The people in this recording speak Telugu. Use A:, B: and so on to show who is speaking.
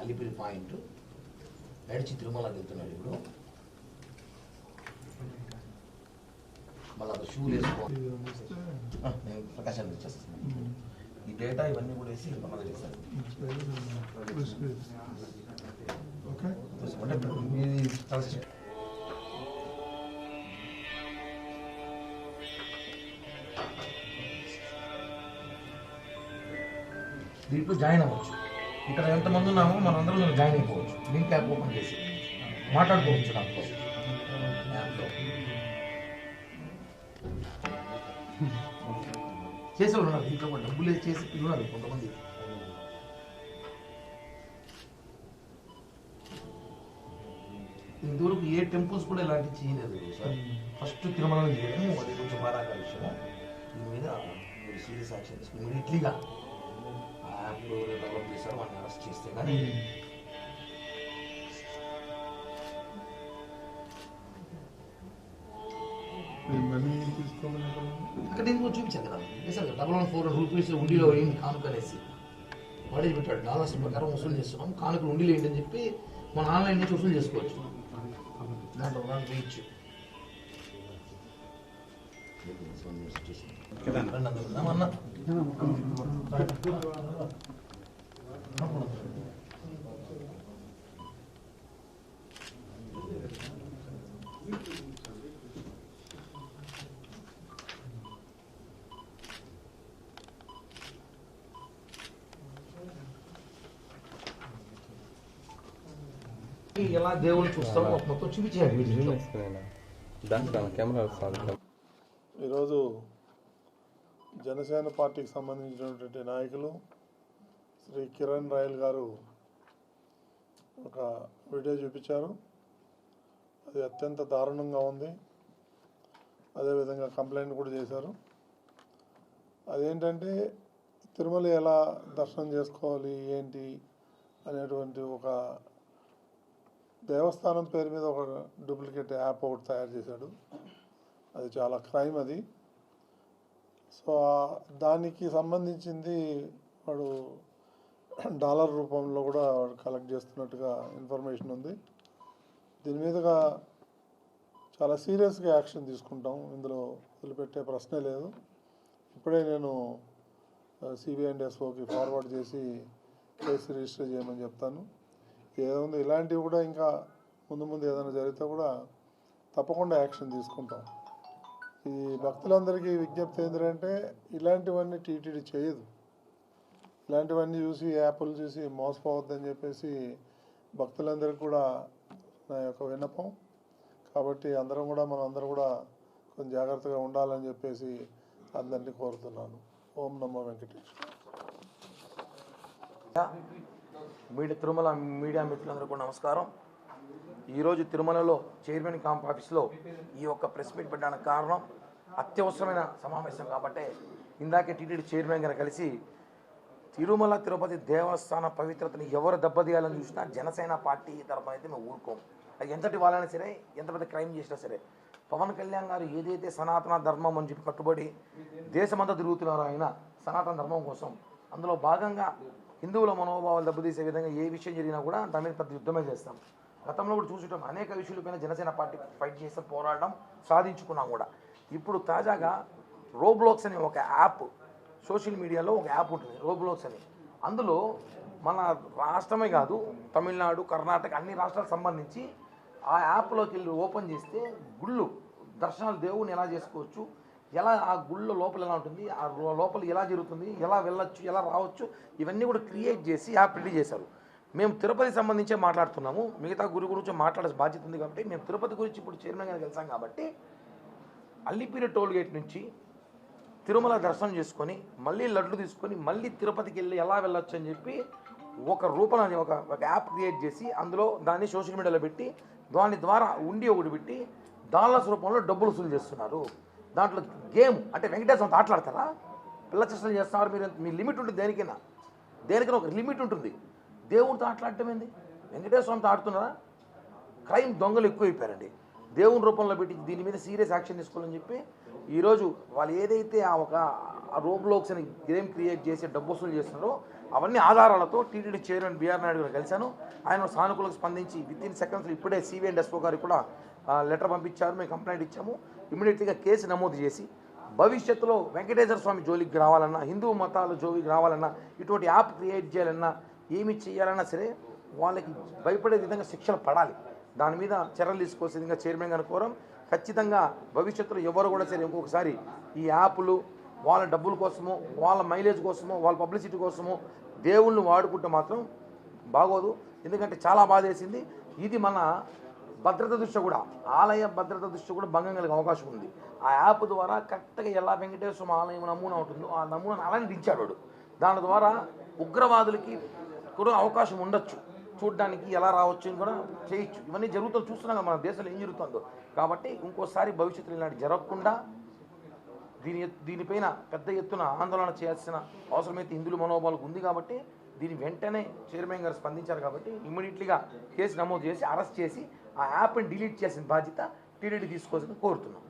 A: అలిపిరి పాయింట్. నడిచి తిరుమలకి వెళ్తున్నాడు ఇప్పుడు. మళ్ళీ షూ వేసుకో. నేను ప్రకాశాన్ని ఇచ్చేస్తాను ఈ డేటా ఇవన్నీ కూడా వేసి మీది కలిసి దీంట్లో జాయిన్ అవ్వచ్చు. ఇక్కడ ఎంతమంది ఉన్నామో మనందరం జాయిన్ అయిపోవచ్చు. లింక్ యాప్ ఓపెన్ చేసి మాట్లాడుకోవచ్చు దాంట్లో. చేసేవాళ్ళు ఉన్నారు దీంట్లో కూడా డబ్బులు చేసి ఉన్నారు కొంతమంది. ఇంతవరకు ఏ టెంపుల్స్ కూడా ఇలాంటివి చేయలేదు. సార్. ఫస్ట్ తిరుమలలో చేయడం అది కొంచెం బాధాకర విషయం దీని మీద మీరు సీరియస్ యాక్షన్ తీసుకుని ఇమీడియట్లీగా ఆ యాప్ డెవలప్ చేశారు వాళ్ళని అరెస్ట్ చేస్తే కానీ
B: మనీ తీసుకోమని
A: ఇక్కడ దీనికి కూడా చూపించాను కదా. చేశారు డబల్ వన్ ఫోర్ రూపీస్ ఉండిలో వేయండి కానుక అనేసి. వాడే పెట్టాడు. డాలర్స్ ప్రకారం వసూలు చేస్తున్నాం. కానుకలు ఉండిలో ఏంటి అని చెప్పి మన ఆన్లైన్ నుంచి వసూలు చేసుకోవచ్చు. దాంట్లో దాంట్లో వేయచ్చు. అన్న ఎలా దేవుళ్ళు చూస్తామో మొత్తం చూపించాడు
B: ఈరోజు జనసేన పార్టీకి సంబంధించినటువంటి నాయకులు శ్రీ కిరణ్ రాయల్ గారు ఒక వీడియో చూపించారు. అది అత్యంత దారుణంగా ఉంది. అదేవిధంగా కంప్లైంట్ కూడా చేశారు. అదేంటంటే తిరుమల ఎలా దర్శనం చేసుకోవాలి ఏంటి అనేటువంటి ఒక దేవస్థానం పేరు మీద ఒక డూప్లికేట్ యాప్ ఒకటి తయారు చేశాడు. అది చాలా క్రైమ్ అది. సో దానికి సంబంధించింది వాడు డాలర్ రూపంలో కూడా వాడు కలెక్ట్ చేస్తున్నట్టుగా ఇన్ఫర్మేషన్ ఉంది. దీని మీదుగా చాలా సీరియస్గా యాక్షన్ తీసుకుంటాం. ఇందులో వదిలిపెట్టే ప్రశ్నే లేదు. ఇప్పుడే నేను సిబిఐ అండ్ ఎస్ఓకి ఫార్వర్డ్ చేసి కేసు రిజిస్టర్ చేయమని చెప్తాను. ఏముంది ఇలాంటివి కూడా ఇంకా ముందు ముందు ఏదైనా జరిగితే కూడా తప్పకుండా యాక్షన్ తీసుకుంటాం. ఈ భక్తులందరికీ విజ్ఞప్తి ఏంటంటే ఇలాంటివన్నీ టీటీడీ చేయదు. ఇలాంటివన్నీ చూసి యాప్లు చూసి మోసపోవద్దని చెప్పేసి భక్తులందరికీ కూడా నా యొక్క విన్నపం. కాబట్టి అందరం కూడా మనం అందరం కూడా కొంచెం జాగ్రత్తగా ఉండాలని చెప్పేసి అందరినీ కోరుతున్నాను. ఓం నమో వెంకటేష్
A: మీడియా తిరుమల మీడియా మిత్రులందరూ కూడా నమస్కారం. ఈరోజు తిరుమలలో చైర్మన్ క్యాంప్ ఆఫీస్లో ఈ యొక్క ప్రెస్ మీట్ పెట్టడానికి కారణం అత్యవసరమైన సమావేశం కాబట్టి ఇందాకే టీటీడీ చైర్మన్ గారు కలిసి తిరుమల తిరుపతి దేవస్థాన పవిత్రతని ఎవరు దెబ్బతీయాలని చూసినా జనసేన పార్టీ తరఫున అయితే మేము ఊరుకోం. అది ఎంతటి వాళ్ళైనా సరే ఎంత పెద్ద క్రైమ్ చేసినా సరే పవన్ కళ్యాణ్ గారు ఏదైతే సనాతన ధర్మం అని చెప్పి కట్టుబడి దేశమంతా తిరుగుతున్నారో ఆయన సనాతన ధర్మం కోసం అందులో భాగంగా హిందువుల మనోభావాలు దెబ్బతీసే విధంగా ఏ విషయం జరిగినా కూడా దాని మీద పెద్ద యుద్ధమే చేస్తాం. గతంలో కూడా చూసుకుంటాం అనేక విషయాలపైన జనసేన పార్టీ ఫైట్ చేసి పోరాడడం సాధించుకున్నాం కూడా. ఇప్పుడు తాజాగా రోబ్లాక్స్ అనే ఒక యాప్ సోషల్ మీడియాలో ఒక యాప్ ఉంటుంది రోబ్లాక్స్ అని. అందులో మన రాష్ట్రమే కాదు తమిళనాడు కర్ణాటక అన్ని రాష్ట్రాలకు సంబంధించి ఆ యాప్లోకి వెళ్ళి ఓపెన్ చేస్తే గుళ్ళు దర్శనాలు దేవుని ఎలా చేసుకోవచ్చు ఎలా ఆ గుళ్ళ లోపల ఎలా ఉంటుంది? ఆ లో- లోపల ఎలా జరుగుతుంది? ఎలా వెళ్ళొచ్చు? ఎలా రావచ్చు? ఇవన్నీ కూడా క్రియేట్ చేసి యాప్ రెడీ చేశారు. మేము తిరుపతి సంబంధించే మాట్లాడుతున్నాము. మిగతా గురి గురించి మాట్లాడే బాధ్యత ఉంది కాబట్టి మేము తిరుపతి గురించి ఇప్పుడు చైర్మన్ గారికి వెళ్తాం కాబట్టి అల్లిపిరి టోల్ గేట్ నుంచి తిరుమల దర్శనం చేసుకొని మళ్ళీ లడ్లు తీసుకొని మళ్ళీ తిరుపతికి వెళ్ళి ఎలా వెళ్ళొచ్చు అని చెప్పి ఒక రూపం ఒక ఒక యాప్ క్రియేట్ చేసి అందులో దాన్ని సోషల్ మీడియాలో పెట్టి దాని ద్వారా ఉండి ఒకటి పెట్టి డాలర్స్ రూపంలో డబ్బులు వసూలు చేస్తున్నారు. దాంట్లో గేమ్ అంటే వెంకటేశ్వరం ఆటలాడతారా పిల్ల చేస్తున్నారు చేస్తున్నారు మీరు మీ లిమిట్ ఉంటుంది దేనికైనా. దేనికైనా ఒక లిమిట్ ఉంటుంది. దేవుడితో ఆటలాడటం ఏంది? వెంకటేశ్వరంతో ఆడుతున్నారా? క్రైమ్ దొంగలు ఎక్కువైపోయారండి. దేవుని రూపంలో పెట్టి దీని మీద సీరియస్ యాక్షన్ తీసుకోవాలని చెప్పి ఈరోజు వాళ్ళు ఏదైతే ఆ ఒక రోబ్లోక్స్ అని గేమ్ క్రియేట్ చేసి డబ్బు వసూలు చేస్తున్నారో అవన్నీ ఆధారాలతో టీటీడీ చైర్మన్ బీఆర్ నాయుడు గారు కలిశాను. ఆయన సానుకూలంగా స్పందించి విత్ ఇన్ సెకండ్స్లో ఇప్పుడే సివిఎన్ ఎస్ఓ గారికి కూడా లెటర్ పంపించారు. మేము కంప్లైంట్ ఇచ్చాము. ఇమీడియట్గా కేసు నమోదు చేసి భవిష్యత్తులో వెంకటేశ్వర స్వామి జోలికి రావాలన్నా హిందూ మతాల జోలికి రావాలన్నా ఇటువంటి యాప్ క్రియేట్ చేయాలన్నా ఏమి చేయాలన్నా సరే వాళ్ళకి భయపడే విధంగా శిక్షలు పడాలి. దాని మీద చర్యలు తీసుకోవాల్సి విధంగా చైర్మన్ గారు కోరం. ఖచ్చితంగా భవిష్యత్తులో ఎవరు కూడా సరే ఇంకొకసారి ఈ యాప్లు వాళ్ళ డబ్బుల కోసమో వాళ్ళ మైలేజ్ కోసమో వాళ్ళ పబ్లిసిటీ కోసమో దేవుళ్ళని వాడుకుంటే మాత్రం బాగోదు. ఎందుకంటే చాలా బాధ వేసింది ఇది మన భద్రత దృష్ట్యా కూడా ఆలయ భద్రత దృష్ట్యా కూడా భంగం కలిగే అవకాశం ఉంది. ఆ యాప్ ద్వారా కరెక్ట్గా ఎలా వెంకటేశ్వర ఆలయం నమూనా ఉంటుందో. ఆ నమూనాను అలానే దించాడు వాడు. దాని ద్వారా ఉగ్రవాదులకి కూడా అవకాశం ఉండొచ్చు. చూడడానికి ఎలా రావచ్చు అని కూడా చేయొచ్చు. ఇవన్నీ జరుగుతుంది చూస్తున్నాం మన దేశంలో ఏం జరుగుతుందో. కాబట్టి ఇంకోసారి భవిష్యత్తులో ఇలాంటి జరగకుండా దీని దీనిపైన పెద్ద ఎత్తున ఆందోళన చేయాల్సిన అవసరమైతే హిందువుల మనోభావాలకు ఉంది కాబట్టి దీని వెంటనే చైర్మన్ గారు స్పందించారు కాబట్టి ఇమ్మీడియట్లీగా కేసు నమోదు చేసి అరెస్ట్ చేసి ఆ యాప్ని డిలీట్ చేసిన బాధ్యత టీడీడీ తీసుకోవాలని కోరుతున్నాం.